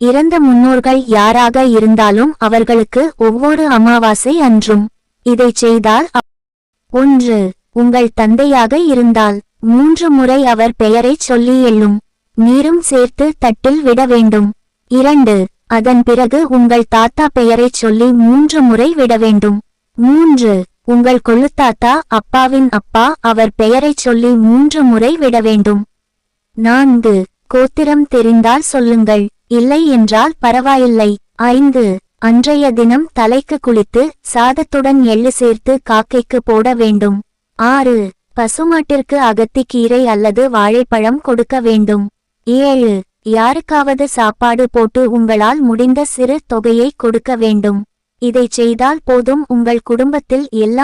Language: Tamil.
இறந்த முன்னோர்கள் யாராக இருந்தாலும் அவர்களுக்கு ஒவ்வொரு அமாவாசை அன்றும். இதைச் செய்தால் ஒன்று உங்கள் தந்தையாக இருந்தால். மூன்று முறை அவர் பெயரைச் சொல்லி எல்லும் நீரும் சேர்த்து தட்டில் விட வேண்டும். இரண்டு அதன் பிறகு உங்கள் தாத்தா பெயரைச் சொல்லி மூன்று முறை விட வேண்டும். மூன்று உங்கள் கொள்ளுத்தாத்தா அப்பாவின் அப்பா அவர் பெயரைச் சொல்லி மூன்று முறை விட வேண்டும். நான்கு கோத்திரம் தெரிந்தால் சொல்லுங்கள். இல்லை என்றால் பரவாயில்லை. ஐந்து. அன்றைய தினம் தலைக்கு குளித்து சாதத்துடன் எள்ளு சேர்த்து காக்கைக்கு போட வேண்டும். ஆறு. பசுமாட்டிற்கு அகத்திக்கீரை அல்லது வாழைப்பழம் கொடுக்க வேண்டும். ஏழு. யாருக்காவது சாப்பாடு போட்டு உங்களால் முடிந்த சிறு தொகையை கொடுக்க வேண்டும். இதை செய்தால் போதும் உங்கள் குடும்பத்தில் எல்லா